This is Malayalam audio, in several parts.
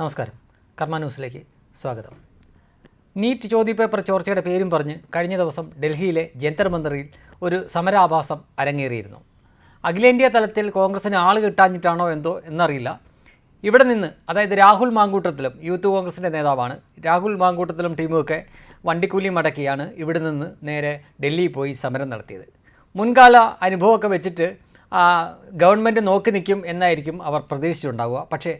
നമസ്കാരം. കർമ്മ ന്യൂസിലേക്ക് സ്വാഗതം. നീറ്റ് ചോദ്യപേപ്പർ ചോർച്ചയുടെ പേരും പറഞ്ഞ് കഴിഞ്ഞ ദിവസം ഡൽഹിയിലെ ജന്തർ മന്ദിറിൽ ഒരു സമരാഭാസം അരങ്ങേറിയിരുന്നു. അഖിലേന്ത്യാ തലത്തിൽ കോൺഗ്രസിന് ആൾ കിട്ടാഞ്ഞിട്ടാണോ എന്തോ എന്നറിയില്ല. ഇവിടെ നിന്ന് അതായത് രാഹുൽ മാങ്കൂട്ടത്തിലും യൂത്ത് കോൺഗ്രസിന്റെ നേതാവാണ്. രാഹുൽ മാങ്കൂട്ടത്തിലും ടീമുമൊക്കെ വണ്ടിക്കൂലി മടക്കിയാണ് ഇവിടെ നിന്ന് നേരെ ഡൽഹിയിൽ പോയി സമരം നടത്തിയത്. മുൻകാല അനുഭവമൊക്കെ വെച്ചിട്ട് ഗവൺമെന്റ് നോക്കി നിൽക്കും എന്നായിരിക്കും അവർ പ്രതീക്ഷിച്ചിട്ടുണ്ടാവുക. പക്ഷേ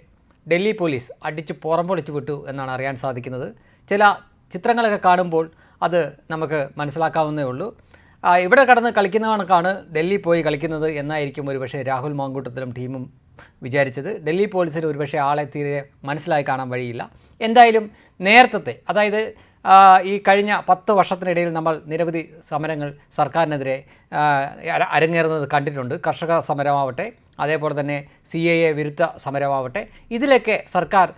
ഡൽഹി പോലീസ് അടിച്ച് പുറമ്പൊളിച്ചു വിട്ടു എന്നാണ് അറിയാൻ സാധിക്കുന്നത്. ചില ചിത്രങ്ങളൊക്കെ കാണുമ്പോൾ അത് നമുക്ക് മനസ്സിലാക്കാവുന്നേ ഉള്ളൂ. ഇവിടെ കടന്ന് കളിക്കുന്ന കണക്കാണ് ഡൽഹി പോയി കളിക്കുന്നത് എന്നായിരിക്കും ഒരുപക്ഷെ രാഹുൽ മാങ്കൂട്ടത്തിലും ടീമും വിചാരിച്ചത്. ഡൽഹി പോലീസിന് ഒരുപക്ഷെ ആളെ തീരെ മനസ്സിലായി കാണാൻ വഴിയില്ല. എന്തായാലും നേരത്തെ അതായത് ഈ കഴിഞ്ഞ പത്ത് വർഷത്തിനിടയിൽ നമ്മൾ നിരവധി സമരങ്ങൾ സർക്കാരിനെതിരെ അരങ്ങേറുന്നത് കണ്ടിട്ടുണ്ട്. കർഷക സമരമാവട്ടെ അതേപോലെ തന്നെ സി എ എ വിരുദ്ധ സമരമാവട്ടെ. ഇതിലൊക്കെ സർക്കാർ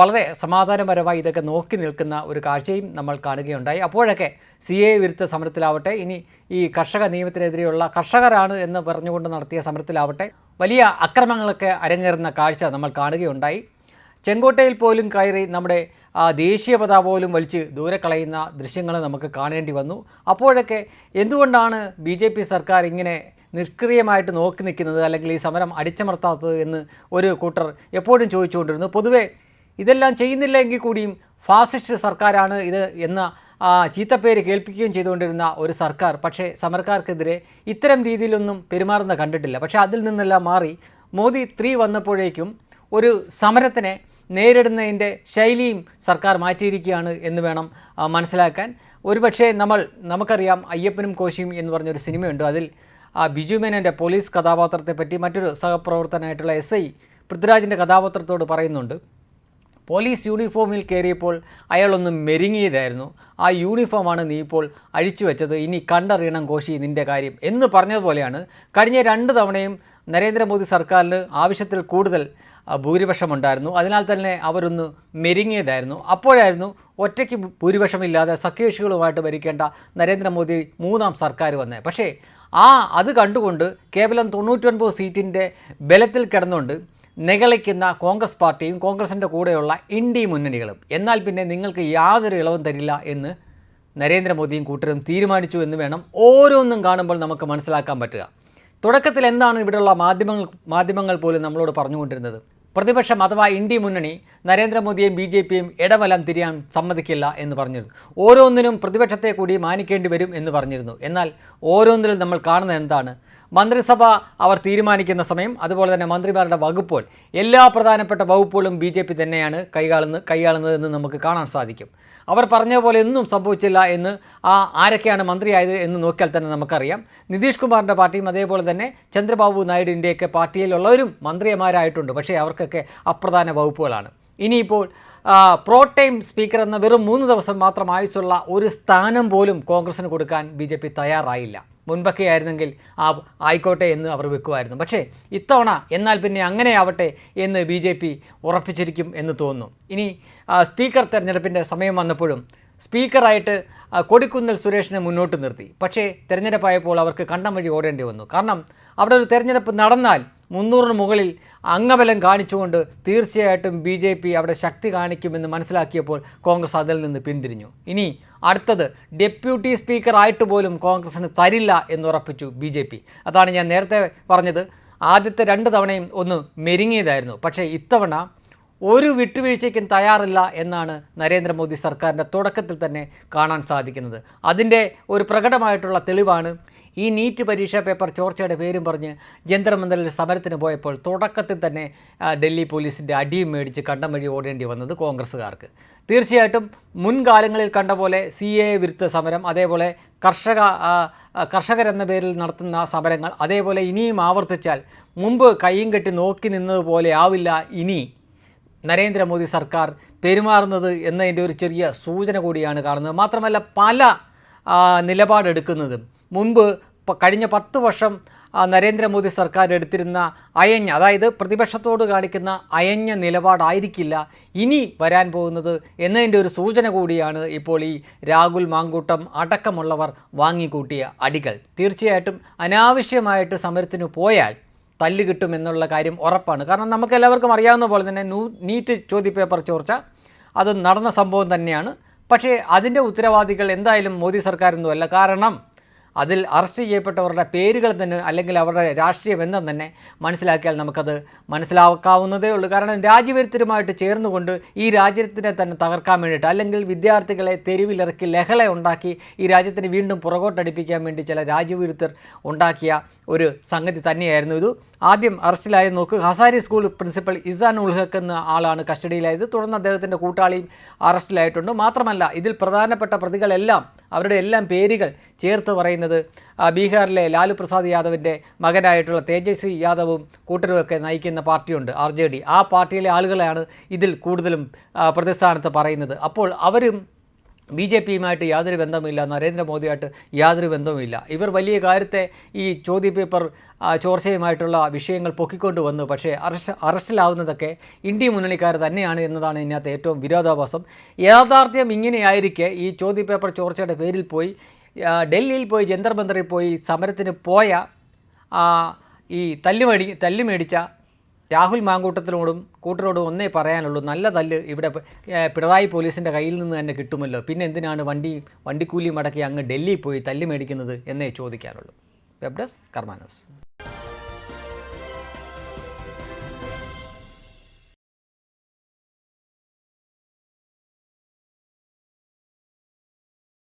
വളരെ സമാധാനപരമായി ഇതൊക്കെ നോക്കി നിൽക്കുന്ന ഒരു കാഴ്ചയും നമ്മൾ കാണുകയുണ്ടായി. അപ്പോഴൊക്കെ സി എ വിരുദ്ധ സമരത്തിലാവട്ടെ ഇനി ഈ കർഷക നിയമത്തിനെതിരെയുള്ള കർഷകരാണ് എന്ന് പറഞ്ഞുകൊണ്ട് നടത്തിയ സമരത്തിലാവട്ടെ വലിയ അക്രമങ്ങളൊക്കെ അരങ്ങേറുന്ന കാഴ്ച നമ്മൾ കാണുകയുണ്ടായി. ചെങ്കോട്ടയിൽ പോലും കയറി നമ്മുടെ ദേശീയ പതാക പോലും വലിച്ച് ദൂരെ കളയുന്ന ദൃശ്യങ്ങൾ നമുക്ക് കാണേണ്ടി വന്നു. അപ്പോഴൊക്കെ എന്തുകൊണ്ടാണ് ബി സർക്കാർ ഇങ്ങനെ നിഷ്ക്രിയമായിട്ട് നോക്കി നിൽക്കുന്നത് അല്ലെങ്കിൽ ഈ സമരം അടിച്ചമർത്താത്തത് എന്ന് ഒരു കൂട്ടർ എപ്പോഴും ചോദിച്ചുകൊണ്ടിരുന്നു. പൊതുവേ ഇതെല്ലാം ചെയ്യുന്നില്ലെങ്കിൽ കൂടിയും ഫാസിസ്റ്റ് സർക്കാരാണ് ഇത് എന്ന ചീത്തപ്പേര് കേൾപ്പിക്കുകയും ചെയ്തുകൊണ്ടിരുന്ന ഒരു സർക്കാർ. പക്ഷേ സമരക്കാർക്കെതിരെ ഇത്തരം രീതിയിലൊന്നും പെരുമാറുന്ന കണ്ടിട്ടില്ല. പക്ഷേ അതിൽ നിന്നെല്ലാം മാറി മോദി ത്രീ വന്നപ്പോഴേക്കും ഒരു സമരത്തിനെ നേരിടുന്നതിന്റെ ശൈലിയും സർക്കാർ മാറ്റിയിരിക്കുകയാണ് എന്ന് വേണം മനസ്സിലാക്കാൻ. ഒരുപക്ഷെ നമ്മൾ നമുക്കറിയാം അയ്യപ്പനും കോശിയും എന്ന് പറഞ്ഞൊരു സിനിമയുണ്ട്. അതിൽ ആ ബിജു മേനന്റെ പോലീസ് കഥാപാത്രത്തെ പറ്റി മറ്റൊരു സഹപ്രവർത്തനായിട്ടുള്ള എസ് ഐ പൃഥ്വിരാജിന്റെ കഥാപാത്രത്തോട് പറയുന്നുണ്ട്. പോലീസ് യൂണിഫോമിൽ കയറിയപ്പോൾ അയാളൊന്ന് മെരുങ്ങിയതായിരുന്നു. ആ യൂണിഫോമാണ് നീ ഇപ്പോൾ അഴിച്ചു വെച്ചത്. ഇനി കണ്ടറിയണം കോശി നിന്റെ കാര്യം എന്ന് പറഞ്ഞതുപോലെയാണ് കഴിഞ്ഞ രണ്ട് തവണയും നരേന്ദ്രമോദി സർക്കാരിന് ആവശ്യത്തിൽ കൂടുതൽ ഭൂരിപക്ഷമുണ്ടായിരുന്നു. അതിനാൽ തന്നെ അവരൊന്ന് മെരുങ്ങിയതായിരുന്നു. അപ്പോഴായിരുന്നു ഒറ്റയ്ക്ക് ഭൂരിപക്ഷമില്ലാതെ സഖ്യകക്ഷികളുമായിട്ട് ഭരിക്കേണ്ട നരേന്ദ്രമോദി മൂന്നാം സർക്കാർ വന്നത് പക്ഷേ ആ അത് കണ്ടുകൊണ്ട് കേവലം തൊണ്ണൂറ്റൊൻപത് സീറ്റിന്റെ ബലത്തിൽ കിടന്നുകൊണ്ട് നിഗളിക്കുന്ന കോൺഗ്രസ് പാർട്ടിയും കോൺഗ്രസിന്റെ കൂടെയുള്ള ഇന്ത്യ മുന്നണികളും എന്നാൽ പിന്നെ നിങ്ങൾക്ക് യാതൊരു ഇളവും തരില്ല എന്ന് നരേന്ദ്രമോദിയും കൂട്ടരും തീരുമാനിച്ചു എന്ന് വേണം ഓരോന്നും കാണുമ്പോൾ നമുക്ക് മനസ്സിലാക്കാൻ പറ്റുക. തുടക്കത്തിൽ എന്താണ് ഇവിടെയുള്ള മാധ്യമങ്ങൾ മാധ്യമങ്ങൾ പോലും നമ്മളോട് പറഞ്ഞുകൊണ്ടിരുന്നത്? പ്രതിപക്ഷം അഥവാ ഇന്ത്യ മുന്നണി നരേന്ദ്രമോദിയും ബി ജെ പിയും ഇടവലം തിരിയാൻ സമ്മതിക്കില്ല എന്ന് പറഞ്ഞിരുന്നു. ഓരോന്നിനും പ്രതിപക്ഷത്തെ കൂടി മാനിക്കേണ്ടി വരും എന്ന് പറഞ്ഞിരുന്നു. എന്നാൽ ഓരോന്നിലും നമ്മൾ കാണുന്നത് എന്താണ്? മന്ത്രിസഭ അവർ തീരുമാനിക്കുന്ന സമയം അതുപോലെ തന്നെ മന്ത്രിമാരുടെ വകുപ്പുകൾ. എല്ലാ പ്രധാനപ്പെട്ട വകുപ്പുകളും ബി ജെ പി തന്നെയാണ് കൈകാളുന്ന കൈയാളുന്നതെന്ന് നമുക്ക് കാണാൻ സാധിക്കും. അവർ പറഞ്ഞ പോലെ ഒന്നും സംഭവിച്ചില്ല എന്ന് ആ ആരൊക്കെയാണ് മന്ത്രിയായത് എന്ന് നോക്കിയാൽ തന്നെ നമുക്കറിയാം. നിതീഷ് കുമാറിന്റെ പാർട്ടിയും അതേപോലെ തന്നെ ചന്ദ്രബാബു നായിഡുവിന്റെയൊക്കെ പാർട്ടിയിലുള്ളവരും മന്ത്രിമാരായിട്ടുണ്ട് പക്ഷേ അവർക്കൊക്കെ അപ്രധാന വകുപ്പുകളാണ്. ഇനിയിപ്പോൾ പ്രോ ടൈം സ്പീക്കർ എന്ന വെറും മൂന്ന് ദിവസം മാത്രം ആയുസുള്ള ഒരു സ്ഥാനം പോലും കോൺഗ്രസിന് കൊടുക്കാൻ ബി തയ്യാറായില്ല. മുൻപൊക്കെ ആയിരുന്നെങ്കിൽ ആ ആയിക്കോട്ടെ എന്ന് അവർ വെക്കുമായിരുന്നു. പക്ഷേ ഇത്തവണ എന്നാൽ പിന്നെ അങ്ങനെ ആവട്ടെ എന്ന് ബി ജെ പി ഉറപ്പിച്ചിരിക്കും എന്ന് തോന്നുന്നു. ഇനി സ്പീക്കർ തെരഞ്ഞെടുപ്പിന്റെ സമയം വന്നപ്പോഴും സ്പീക്കറായിട്ട് കൊടിക്കുന്നൽ സുരേഷിനെ മുന്നോട്ട് നിർത്തി. പക്ഷേ തിരഞ്ഞെടുപ്പായപ്പോൾ അവർക്ക് കണ്ടം വഴി ഓടേണ്ടി വന്നു. കാരണം അവിടെ ഒരു തിരഞ്ഞെടുപ്പ് നടന്നാൽ മുന്നൂറിന് മുകളിൽ അംഗബലം കാണിച്ചുകൊണ്ട് തീർച്ചയായിട്ടും ബി ജെ പി അവിടെ ശക്തി കാണിക്കുമെന്ന് മനസ്സിലാക്കിയപ്പോൾ കോൺഗ്രസ് അതിൽ നിന്ന് പിന്തിരിഞ്ഞു. ഇനി അടുത്തത് ഡെപ്യൂട്ടി സ്പീക്കറായിട്ട് പോലും കോൺഗ്രസിന് തരില്ല എന്നുറപ്പിച്ചു ബി ജെ പി. അതാണ് ഞാൻ നേരത്തെ പറഞ്ഞത്. ആദ്യത്തെ രണ്ട് തവണയും ഒന്ന് മെരുങ്ങിയതായിരുന്നു. പക്ഷേ ഇത്തവണ ഒരു വിട്ടുവീഴ്ചയ്ക്കും തയ്യാറില്ല എന്നാണ് നരേന്ദ്രമോദി സർക്കാരിന്റെ തുടക്കത്തിൽ തന്നെ കാണാൻ സാധിക്കുന്നത്. അതിന്റെ ഒരു പ്രകടമായിട്ടുള്ള തെളിവാണ് ഈ നീറ്റ് പരീക്ഷാ പേപ്പർ ചോർച്ചയുടെ പേരും പറഞ്ഞ് ജന്തർമന്ദറിൽ സമരത്തിന് പോയപ്പോൾ തുടക്കത്തിൽ തന്നെ ഡൽഹി പോലീസിന്റെ അടിയും മേടിച്ച് കണ്ടം വഴി ഓടേണ്ടി വന്നത് കോൺഗ്രസ്സുകാർക്ക്. തീർച്ചയായിട്ടും മുൻകാലങ്ങളിൽ കണ്ട പോലെ സി എ വിരുദ്ധ സമരം അതേപോലെ കർഷക കർഷകരെന്ന പേരിൽ നടത്തുന്ന സമരങ്ങൾ അതേപോലെ ഇനിയും ആവർത്തിച്ചാൽ മുമ്പ് കയ്യും കെട്ടി നോക്കി നിന്നതുപോലെ ആവില്ല ഇനി. നരേന്ദ്രമോദി സർക്കാർ പെരുമാറുന്നത് എന്നതിന്റെ ഒരു ചെറിയ സൂചന കൂടിയാണ് കാണുന്നത്. മാത്രമല്ല പല നിലപാടെടുക്കുന്നതും മുൻപ് കഴിഞ്ഞ പത്ത് വർഷം നരേന്ദ്രമോദി സർക്കാർ എടുത്തിരുന്ന അയഞ്ഞ അതായത് പ്രതിപക്ഷത്തോട് കാണിക്കുന്ന അയഞ്ഞ നിലപാടായിരിക്കില്ല ഇനി വരാൻ പോകുന്നത് എന്നതിന്റെ ഒരു സൂചന കൂടിയാണ് ഇപ്പോൾ ഈ രാഹുൽ മാങ്കൂട്ടം അടക്കമുള്ളവർ വാങ്ങിക്കൂട്ടിയ അടികൾ. തീർച്ചയായിട്ടും അനാവശ്യമായിട്ട് സമരത്തിന് പോയാൽ തല്ല് കിട്ടുമെന്നുള്ള കാര്യം ഉറപ്പാണ്. കാരണം നമുക്ക് എല്ലാവർക്കും അറിയാവുന്ന പോലെ തന്നെ നൂ നീറ്റ് ചോദ്യപേപ്പർ ചോർച്ച അത് നടന്ന സംഭവം തന്നെയാണ്. പക്ഷേ അതിന്റെ ഉത്തരവാദികൾ എന്തായാലും മോദി സർക്കാരൊന്നുമല്ല കാരണം അതിൽ അറസ്റ്റ് ചെയ്യപ്പെട്ടവരുടെ പേരുകൾ തന്നെ അല്ലെങ്കിൽ അവരുടെ രാഷ്ട്രീയ ബന്ധം തന്നെ മനസ്സിലാക്കിയാൽ നമുക്കത് മനസ്സിലാക്കാവുന്നതേ ഉള്ളൂ. കാരണം രാജ്യവിരുദ്ധരുമായിട്ട് ചേർന്നുകൊണ്ട് ഈ രാജ്യത്തിനെ തന്നെ തകർക്കാൻ വേണ്ടിയിട്ട് അല്ലെങ്കിൽ വിദ്യാർത്ഥികളെ തെരുവിലിറക്കി ലഹള ഉണ്ടാക്കി ഈ രാജ്യത്തിന് വീണ്ടും പുറകോട്ടടിപ്പിക്കാൻ വേണ്ടി ചില രാജ്യവിരുദ്ധർ ഉണ്ടാക്കിയ ഒരു സംഗതി തന്നെയായിരുന്നു ഇത്. ആദ്യം അറസ്റ്റിലായ നോക്ക്. ഹസാരി സ്കൂൾ പ്രിൻസിപ്പൽ ഇസാൻ ഉൾഹക്ക് എന്ന ആളാണ് കസ്റ്റഡിയിലായത്. തുടർന്ന് അദ്ദേഹത്തിന്റെ കൂട്ടാളിയും അറസ്റ്റിലായിട്ടുണ്ട്. മാത്രമല്ല ഇതിൽ പ്രധാനപ്പെട്ട പ്രതികളെല്ലാം അവരുടെ എല്ലാം പേരുകൾ ചേർത്ത് പറയുന്നത് ബീഹാറിലെ ലാലു പ്രസാദ് യാദവിന്റെ മകനായിട്ടുള്ള തേജസ്വി യാദവും കൂട്ടരുമൊക്കെ നയിക്കുന്ന പാർട്ടിയുണ്ട് ആർ ആ പാർട്ടിയിലെ ആളുകളെയാണ് ഇതിൽ കൂടുതലും പ്രതിസ്ഥാനത്ത് പറയുന്നത്. അപ്പോൾ അവരും ബി ജെ പിയുമായിട്ട് യാതൊരു ബന്ധവുമില്ല നരേന്ദ്രമോദിയായിട്ട് യാതൊരു ബന്ധവുമില്ല. ഇവർ വലിയ കാര്യത്തെ ഈ ചോദ്യ പേപ്പർ ചോർച്ചയുമായിട്ടുള്ള വിഷയങ്ങൾ പൊക്കിക്കൊണ്ട് വന്നു. പക്ഷേ അറസ്റ്റ് അറസ്റ്റിലാവുന്നതൊക്കെ ഇന്ത്യ മുന്നണിക്കാർ തന്നെയാണ് എന്നതാണ് ഇതിനകത്ത് ഏറ്റവും വിരോധാഭാസം. യാഥാർത്ഥ്യം ഇങ്ങനെയായിരിക്കെ ഈ ചോദ്യ പേപ്പർ ചോർച്ചയുടെ പേരിൽ പോയി ഡൽഹിയിൽ പോയി ജന്തർ മന്ദറിൽ പോയി സമരത്തിന് പോയ ഈ തല്ലുമടി തല്ല് മേടിച്ച രാഹുൽ മാങ്കൂട്ടത്തിനോടും കൂട്ടരോടും ഒന്നേ പറയാനുള്ളൂ നല്ല തല്ല് ഇവിടെ പിണറായി പോലീസിന്റെ കയ്യിൽ നിന്ന് തന്നെ കിട്ടുമല്ലോ. പിന്നെ എന്തിനാണ് വണ്ടി വണ്ടിക്കൂലി മടക്കി അങ്ങ് ഡൽഹിയിൽ പോയി തല്ല് മേടിക്കുന്നത് എന്നേ ചോദിക്കാനുള്ളൂ. Web desk കർമാനോസ്.